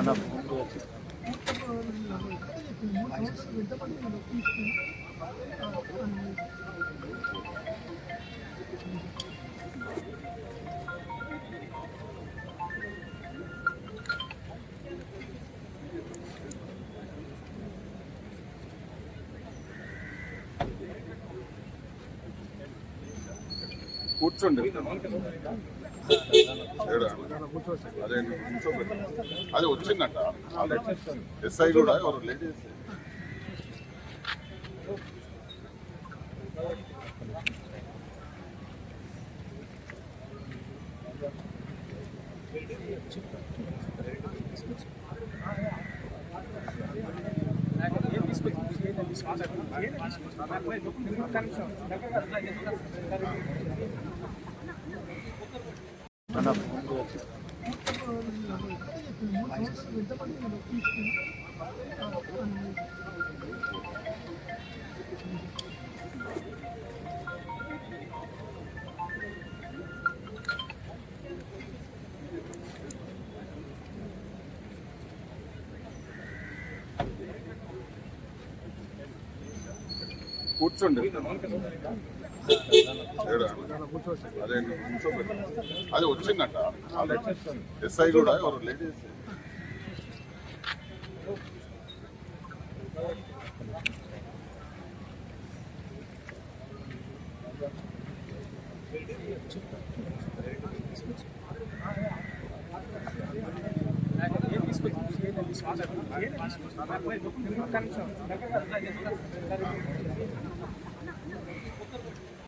కూర్చోండి ఏడా? అదే కూర్చోండి. అదే అది వచ్చిందంట. ఎస్ఐ కూడా ఎవరు లేడీస్ 歌ってもらっていいですか? కూర్చోండి. అదే కూర్చోండి అది వచ్చిందంట. ఎస్ఐ కూడా ఎవరు లేడీస్ తీసుకొచ్చి